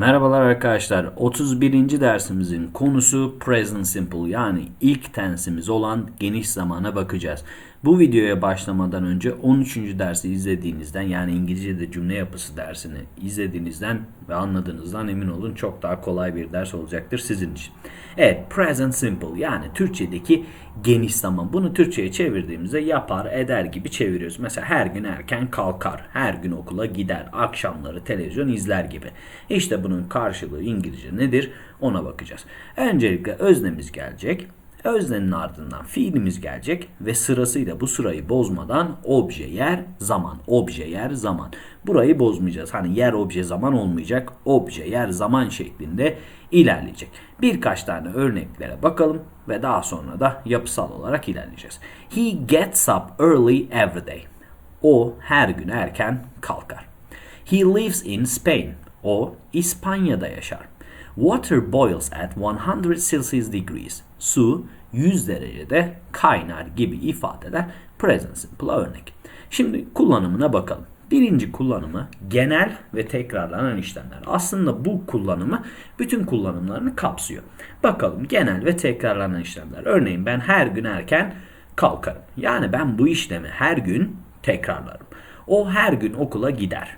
Merhabalar arkadaşlar. 31. dersimizin konusu present simple yani ilk tensimiz olan geniş zamana bakacağız. Bu videoya başlamadan önce 13. dersi izlediğinizden yani İngilizce'de cümle yapısı dersini izlediğinizden ve anladığınızdan emin olun çok daha kolay bir ders olacaktır sizin için. Evet present simple yani Türkçedeki geniş zaman. Bunu Türkçe'ye çevirdiğimizde yapar eder gibi çeviriyoruz. Mesela her gün erken kalkar, her gün okula gider, akşamları televizyon izler gibi. İşte bunun karşılığı İngilizce nedir ona bakacağız. Öncelikle öznemiz gelecek. Öznenin ardından fiilimiz gelecek ve sırasıyla bu sırayı bozmadan obje, yer, zaman. Obje, yer, zaman. Burayı bozmayacağız. Hani yer, obje, zaman olmayacak. Obje, yer, zaman şeklinde ilerleyecek. Birkaç tane örneklere bakalım ve daha sonra da yapısal olarak ilerleyeceğiz. He gets up early every day. O her gün erken kalkar. He lives in Spain. O İspanya'da yaşar. Water boils at 100 Celsius degrees. Su 100 derecede kaynar gibi ifadeler present simple örnek. Şimdi kullanımına bakalım. Birinci kullanımı genel ve tekrarlanan işlemler. Aslında bu kullanımı bütün kullanımlarını kapsıyor. Bakalım genel ve tekrarlanan işlemler. Örneğin ben her gün erken kalkarım. Yani ben bu işlemi her gün tekrarlarım. O her gün okula gider.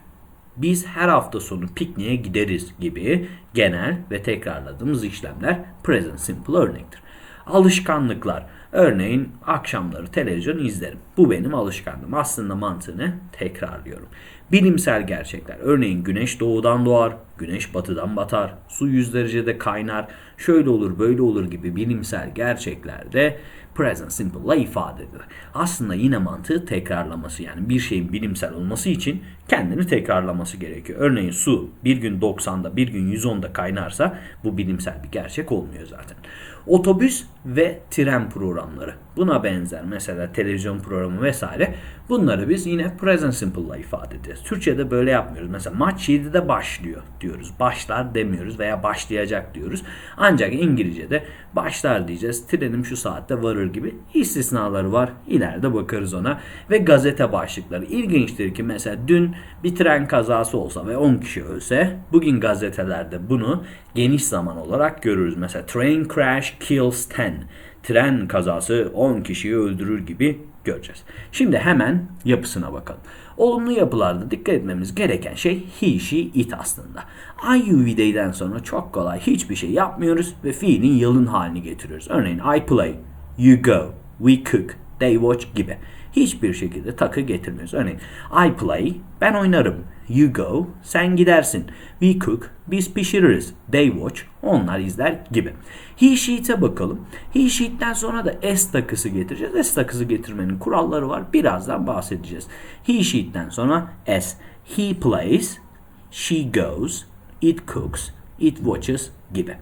Biz her hafta sonu pikniğe gideriz gibi genel ve tekrarladığımız işlemler present simple örnektir. Alışkanlıklar. Örneğin akşamları televizyon izlerim. Bu benim alışkanlığım. Aslında mantığını tekrarlıyorum. Bilimsel gerçekler. Örneğin güneş doğudan doğar, güneş batıdan batar, su 100 derecede kaynar, şöyle olur böyle olur gibi bilimsel gerçeklerde present simple ile ifade edilir. Aslında yine mantığı tekrarlaması yani bir şeyin bilimsel olması için kendini tekrarlaması gerekiyor. Örneğin su bir gün 90'da bir gün 110'da kaynarsa bu bilimsel bir gerçek olmuyor zaten. Otobüs ve tren programları. Buna benzer mesela televizyon programı vesaire. Bunları biz yine present simple ile ifade edeceğiz. Türkçe'de böyle yapmıyoruz. Mesela maç 7'de başlıyor diyoruz. Başlar demiyoruz veya başlayacak diyoruz. Ancak İngilizce'de başlar diyeceğiz. Trenim şu saatte varır gibi istisnaları var. İleride bakarız ona. Ve gazete başlıkları. İlginçtir ki mesela dün bir tren kazası olsa ve 10 kişi ölse bugün gazetelerde bunu geniş zaman olarak görürüz. Mesela train crash kills 10 tren kazası 10 kişiyi öldürür gibi göreceğiz. Şimdi hemen yapısına bakalım. Olumlu yapılarda dikkat etmemiz gereken şey he, she, it aslında. IUV'den sonra çok kolay hiçbir şey yapmıyoruz ve fiilin yalın halini getiriyoruz. Örneğin I play, you go, we cook, they watch gibi. Hiçbir şekilde takı getirmiyoruz. Örneğin I play, ben oynarım. You go, sen gidersin. We cook, biz pişiririz. They watch, onlar izler gibi. He sheet'e bakalım. He sheet'ten sonra da s takısı getireceğiz. S takısı getirmenin kuralları var. Birazdan bahsedeceğiz. He sheet'ten sonra s. He plays, she goes, it cooks, it watches gibi.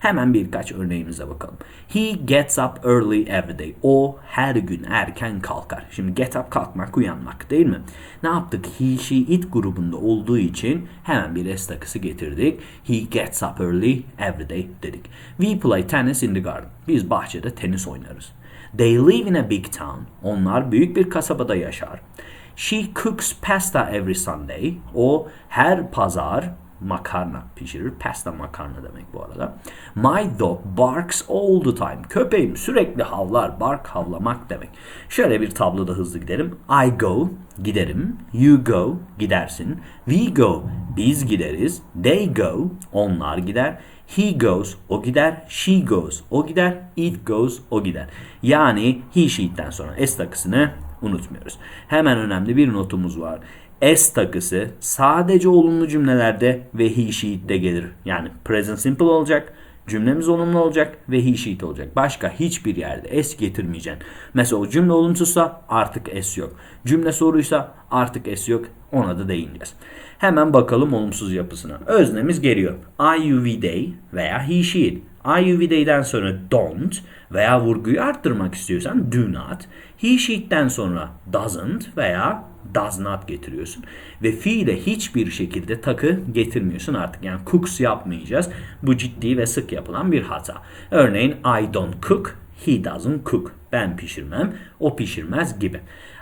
Hemen birkaç örneğimize bakalım. He gets up early every day. O her gün erken kalkar. Şimdi get up kalkmak, uyanmak değil mi? Ne yaptık? He, she, it grubunda olduğu için hemen bir s takısı getirdik. He gets up early every day dedik. We play tennis in the garden. Biz bahçede tenis oynarız. They live in a big town. Onlar büyük bir kasabada yaşar. She cooks pasta every Sunday. O her pazar makarna pişirir. Pasta makarna demek bu arada. My dog barks all the time. Köpeğim sürekli havlar. Bark havlamak demek. Şöyle bir tabloda hızlı gidelim. I go giderim. You go gidersin. We go biz gideriz. They go onlar gider. He goes o gider. She goes o gider. It goes o gider. Yani he she'ten sonra s takısını unutmuyoruz. Hemen önemli bir notumuz var. S takısı sadece olumlu cümlelerde ve he she'de gelir. Yani present simple olacak. Cümlemiz olumlu olacak ve he sheet olacak. Başka hiçbir yerde s getirmeyeceksin. Mesela cümle olumsuzsa artık s yok. Cümle soruysa artık s yok. Ona da değineceğiz. Hemen bakalım olumsuz yapısına. Öznemiz geliyor. I, you, we, they veya he, she, it. I, you, we, they'den sonra don't veya vurguyu arttırmak istiyorsan do not. He, she'den sonra doesn't veya does not getiriyorsun. Ve fiile hiçbir şekilde takı getirmiyorsun artık. Yani cooks yapmayacağız. Bu ciddi ve sık yapılan bir hata. Örneğin I don't cook, he doesn't cook. Ben pişirmem, o pişirmez gibi.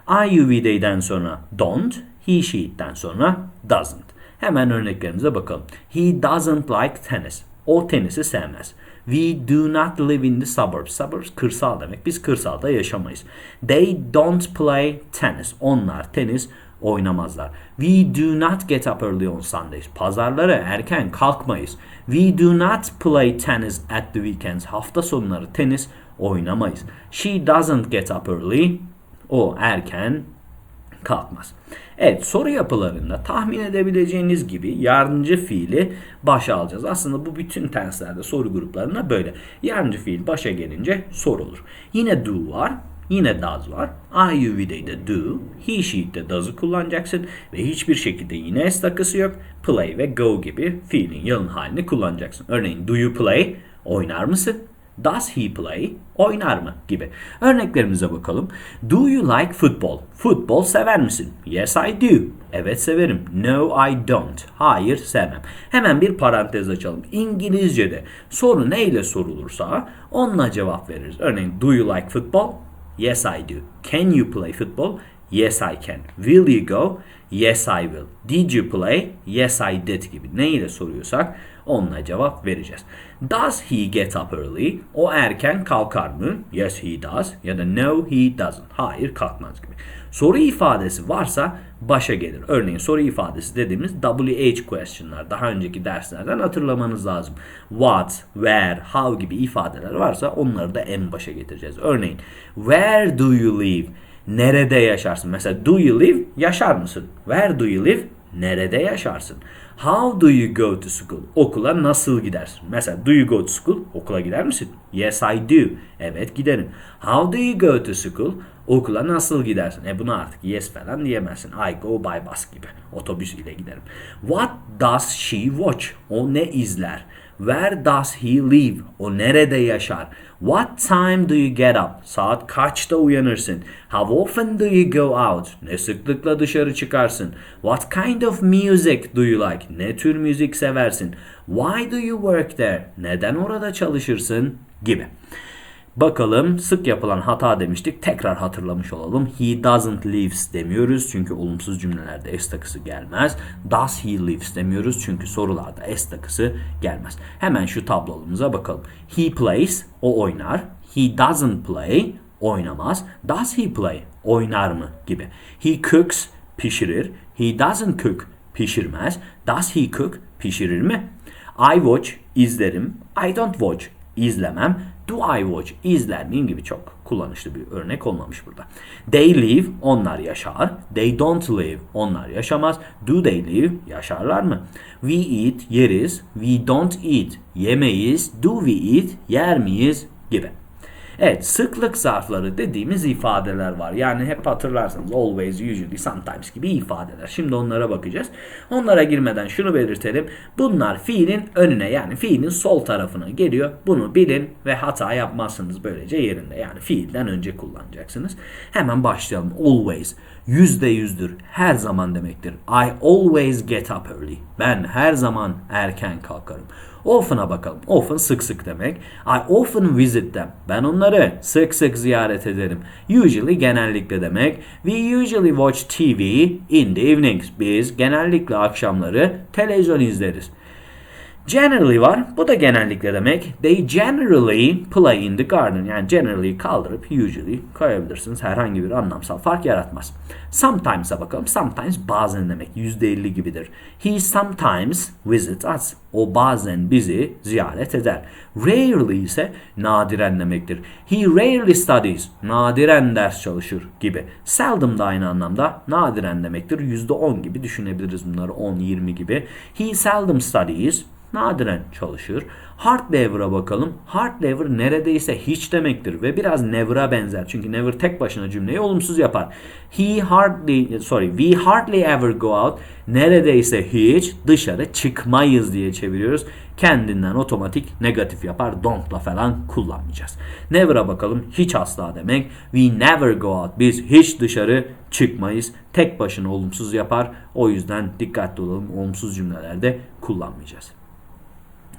I, you, we, they'den sonra don't, he, she'den sonra doesn't. Hemen örneklerimize bakalım. He doesn't like tennis. O tenisi sevmez. We do not live in the suburbs. Suburbs kırsal demek. Biz kırsalda yaşamayız. They don't play tennis. Onlar tenis oynamazlar. We do not get up early on Sundays. Pazarları erken kalkmayız. We do not play tennis at the weekends. Hafta sonları tenis oynamayız. She doesn't get up early. O erken kalkmaz. Evet soru yapılarında tahmin edebileceğiniz gibi yardımcı fiili başa alacağız. Aslında bu bütün tenslerde soru gruplarında böyle. Yardımcı fiil başa gelince sorulur. Yine do var. Yine does var. I, you, we de do. He, she de does'ı kullanacaksın. Ve hiçbir şekilde yine s takısı yok. Play ve go gibi fiilin yalın halini kullanacaksın. Örneğin do you play? Oynar mısın? Does he play? Oynar mı? Gibi. Örneklerimize bakalım. Do you like football? Futbol sever misin? Yes I do. Evet severim. No I don't. Hayır sevmem. Hemen bir parantez açalım. İngilizce'de soru neyle sorulursa onunla cevap veririz. Örneğin do you like football? Yes I do. Can you play football? Yes I can. Will you go? Yes I will. Did you play? Yes I did gibi neyle soruyorsak onunla cevap vereceğiz. Does he get up early? O erken kalkar mı? Yes he does. Ya da no he doesn't. Hayır kalkmaz gibi. Soru ifadesi varsa başa gelir. Örneğin soru ifadesi dediğimiz WH question'lar. Daha önceki derslerden hatırlamanız lazım. What, where, how gibi ifadeler varsa onları da en başa getireceğiz. Örneğin where do you live? Nerede yaşarsın? Mesela do you live? Yaşar mısın? Where do you live? Nerede yaşarsın? How do you go to school? Okula nasıl gidersin? Mesela do you go to school? Okula gider misin? Yes I do. Evet giderim. How do you go to school? Okula nasıl gidersin? E buna artık yes falan diyemezsin. I go by bus gibi. Otobüs ile giderim. What does she watch? O ne izler? Where does he live? O nerede yaşar? What time do you get up? Saat kaçta uyanırsın? How often do you go out? Ne sıklıkla dışarı çıkarsın? What kind of music do you like? Ne tür müzik seversin? Why do you work there? Neden orada çalışırsın? Gibi. Bakalım sık yapılan hata demiştik. Tekrar hatırlamış olalım. He doesn't lives demiyoruz. Çünkü olumsuz cümlelerde s takısı gelmez. Does he lives demiyoruz. Çünkü sorularda s takısı gelmez. Hemen şu tablolumuza bakalım. He plays. O oynar. He doesn't play. Oynamaz. Does he play? Oynar mı? Gibi. He cooks. Pişirir. He doesn't cook. Pişirmez. Does he cook? Pişirir mi? I watch. izlerim. I don't watch. izlemem. Do I watch? İzler miyim gibi çok kullanışlı bir örnek olmamış burada. They live. Onlar yaşar. They don't live. Onlar yaşamaz. Do they live? Yaşarlar mı? We eat. Yeriz. We don't eat. Yemeyiz. Do we eat? Yer miyiz? Gibi. Evet sıklık zarfları dediğimiz ifadeler var. Yani hep hatırlarsanız always, usually, sometimes gibi ifadeler. Şimdi onlara bakacağız. Onlara girmeden şunu belirtelim. Bunlar fiilin önüne yani fiilin sol tarafına geliyor. Bunu bilin ve hata yapmazsınız böylece yerinde. Yani fiilden önce kullanacaksınız. Hemen başlayalım. Always. Yüzde yüzdür. Her zaman demektir. I always get up early. Ben her zaman erken kalkarım. Often'a bakalım. Often sık sık demek. I often visit them. Ben onları sık sık ziyaret ederim. Usually genellikle demek. We usually watch TV in the evenings. Biz genellikle akşamları televizyon izleriz. Generally var. Bu da genellikle demek. They generally play in the garden. Yani generally kaldırıp usually koyabilirsiniz. Herhangi bir anlamsal fark yaratmaz. Sometimes'a bakalım. Sometimes bazen demek. %50 gibidir. He sometimes visits us. O bazen bizi ziyaret eder. Rarely ise nadiren demektir. He rarely studies. Nadiren ders çalışır gibi. Seldom da aynı anlamda nadiren demektir. %10 gibi düşünebiliriz bunları. 10-20 gibi. He seldom studies nadiren çalışır. Hard lever'a bakalım. Hard lever neredeyse hiç demektir ve biraz never'a benzer. Çünkü never tek başına cümleyi olumsuz yapar. He hardly, sorry, we hardly ever go out. Neredeyse hiç dışarı çıkmayız diye çeviriyoruz. Kendinden otomatik negatif yapar. Don't'la falan kullanmayacağız. Never'a bakalım. Hiç asla demek. We never go out. Biz hiç dışarı çıkmayız. Tek başına olumsuz yapar. O yüzden dikkatli olalım. Olumsuz cümlelerde kullanmayacağız.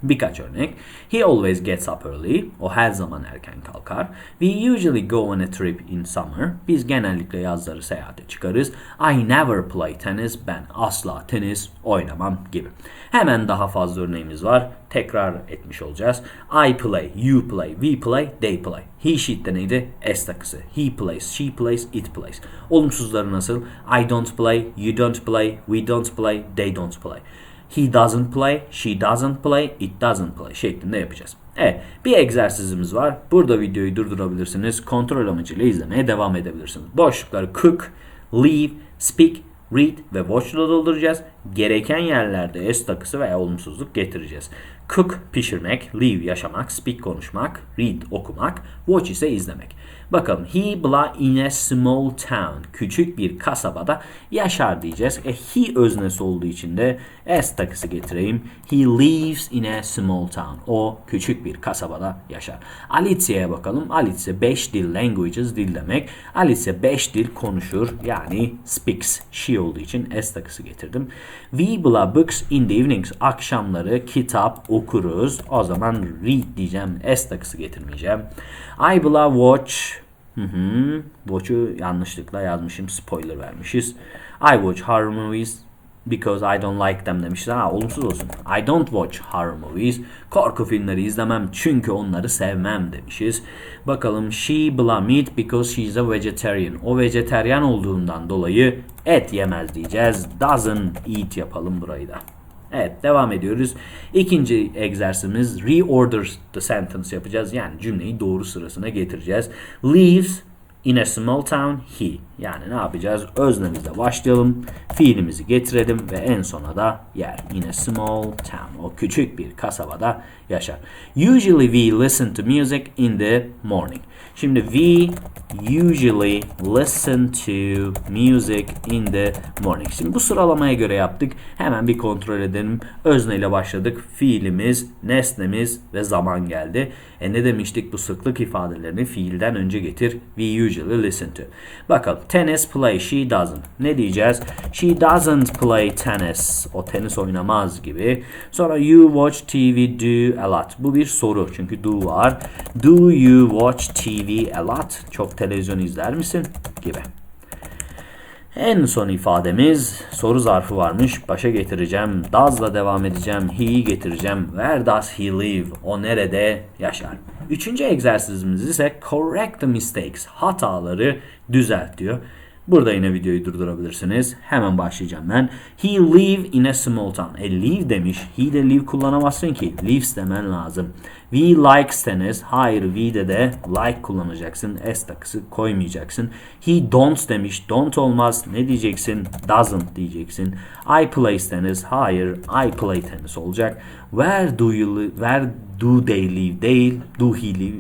Birkaç örnek. He always gets up early. O her zaman erken kalkar. We usually go on a trip in summer. Biz genellikle yazları seyahate çıkarız. I never play tennis. Ben asla tenis oynamam gibi. Hemen daha fazla örneğimiz var. Tekrar etmiş olacağız. I play, you play, we play, they play. He she'de neydi? S takısı. He plays, she plays, it plays. Olumsuzları nasıl? I don't play, you don't play, we don't play, they don't play. He doesn't play, she doesn't play, it doesn't play şeklinde yapacağız. Evet, bir egzersizimiz var. Burada videoyu durdurabilirsiniz. Kontrol amacıyla izlemeye devam edebilirsiniz. Boşlukları cook, leave, speak, read ve watch ile dolduracağız. Gereken yerlerde s takısı veya olumsuzluk getireceğiz. Cook pişirmek, live yaşamak, speak konuşmak, read okumak, watch ise izlemek. Bakalım he bla in a small town küçük bir kasabada yaşar diyeceğiz. E he öznesi olduğu için de s takısı getireyim. He lives in a small town. O küçük bir kasabada yaşar. Alicia'ya bakalım. Alicia 5 dil languages dil demek. Alicia 5 dil konuşur yani speaks. She olduğu için s takısı getirdim. We bla books in the evenings. Akşamları kitap okuruz. O zaman read diyeceğim. S takısı getirmeyeceğim. I bla watch Hı hı. Watch'u yanlışlıkla yazmışım. Spoiler vermişiz. I watch horror movies because I don't like them demişiz. Ha olumsuz olsun. I don't watch horror movies. Korku filmleri izlemem çünkü onları sevmem demişiz. Bakalım she blah meat because she's a vegetarian. O vejeteryan olduğundan dolayı et yemez diyeceğiz. Doesn't eat yapalım burayı da. Evet devam ediyoruz. İkinci egzersizimiz reorder the sentence yapacağız. Yani cümleyi doğru sırasına getireceğiz. Leaves in a small town he. Yani ne yapacağız? Öznemizle başlayalım. Fiilimizi getirelim ve en sona da yer. In a small town. O küçük bir kasabada yaşar. Usually we listen to music in the morning. Şimdi we usually listen to music in the morning. Şimdi bu sıralamaya göre yaptık. Hemen bir kontrol edelim. Özneyle başladık. Fiilimiz, nesnemiz ve zaman geldi. E ne demiştik bu sıklık ifadelerini fiilden önce getir. We usually listen to. Bakalım. Tennis play. She doesn't. Ne diyeceğiz? She doesn't play tennis. O tenis oynamaz gibi. Sonra you watch TV do a lot. Bu bir soru. Çünkü do var. Do you watch TV a lot? Çok televizyon izler misin? Gibi. En son ifademiz soru zarfı varmış. Başa getireceğim. Does'la devam edeceğim. He'yi getireceğim. Where does he live? O nerede yaşar? Üçüncü egzersizimiz ise correct the mistakes. Hataları düzelt diyor. Burada yine videoyu durdurabilirsiniz. Hemen başlayacağım ben. He live in a small town. E live demiş. He de live kullanamazsın ki. Lives demen lazım. We likes tennis. Hayır we'de de like kullanacaksın. S takısı koymayacaksın. He don't demiş. Don't olmaz. Ne diyeceksin? Doesn't diyeceksin. I play tennis. Hayır I play tennis olacak. Where do you live? Where do they live? Değil. Do he live?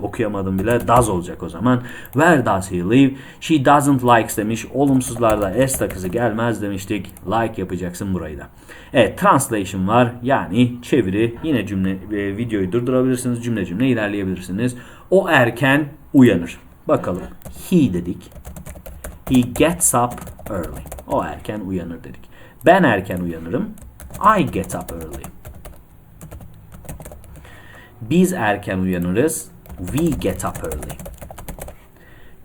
okuyamadım bile. Does olacak o zaman. Where does he live? She doesn't likes demiş. Olumsuzlarda s takısı gelmez demiştik. Like yapacaksın burayı da. Evet translation var. Yani çeviri. Yine cümle e, videoyu durdurabilirsiniz. Cümle cümle ilerleyebilirsiniz. O erken uyanır. Bakalım. He dedik. He gets up early. O erken uyanır dedik. Ben erken uyanırım. I get up early. Biz erken uyanırız. We get up early.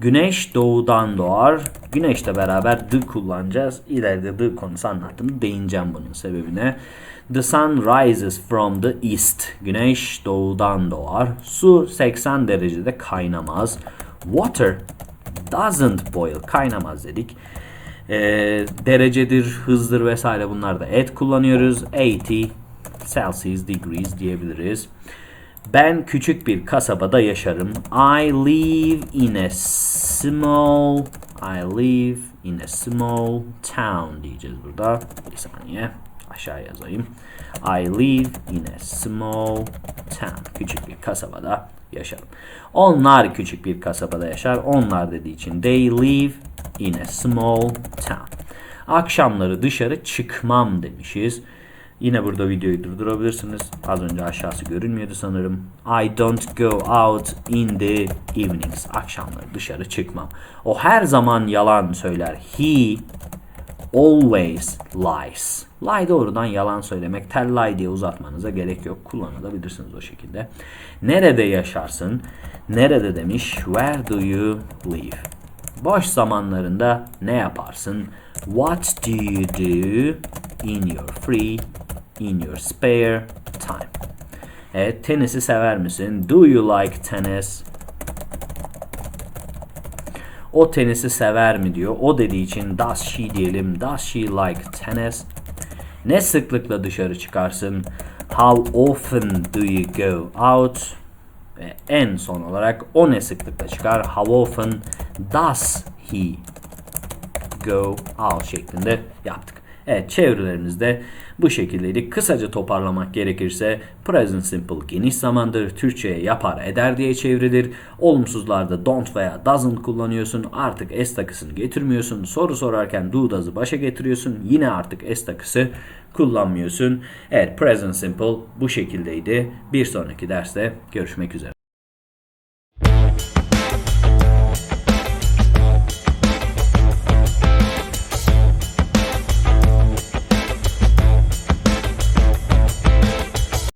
Güneş doğudan doğar. Güneşle beraber the kullanacağız. İleride the konusu anlattım. Değineceğim bunun sebebine. The sun rises from the east. Güneş doğudan doğar. Su 80 derecede kaynamaz. Water doesn't boil. Kaynamaz dedik. Ee, derecedir, hızdır vesaire bunlar da et kullanıyoruz. 80 Celsius degrees diyebiliriz. Ben küçük bir kasabada yaşarım. I live in a small I live in a small town diyeceğiz burada. Bir saniye. Aşağı yazayım. I live in a small town. Küçük bir kasabada yaşarım. Onlar küçük bir kasabada yaşar. Onlar dediği için they live in a small town. Akşamları dışarı çıkmam demişiz. Yine burada videoyu durdurabilirsiniz. Az önce aşağısı görünmüyordu sanırım. I don't go out in the evenings. Akşamları dışarı çıkmam. O her zaman yalan söyler. He always lies. Lie doğrudan yalan söylemek. Tell lie diye uzatmanıza gerek yok. Kullanabilirsiniz o şekilde. Nerede yaşarsın? Nerede demiş? Where do you live? Boş zamanlarında ne yaparsın? What do you do in your free, in your spare time? Evet, tenisi sever misin? Do you like tennis? O tenisi sever mi diyor. O dediği için does she diyelim. Does she like tennis? Ne sıklıkla dışarı çıkarsın? How often do you go out? Ve en son olarak o ne sıklıkla çıkar? How often does he go out şeklinde yaptık. Evet çevirilerimizde bu şekildeydi. Kısaca toparlamak gerekirse present simple geniş zamandır. Türkçe'ye yapar eder diye çevrilir. Olumsuzlarda don't veya doesn't kullanıyorsun. Artık s takısını getirmiyorsun. Soru sorarken do does'ı başa getiriyorsun. Yine artık s takısı kullanmıyorsun. Evet present simple bu şekildeydi. Bir sonraki derste görüşmek üzere.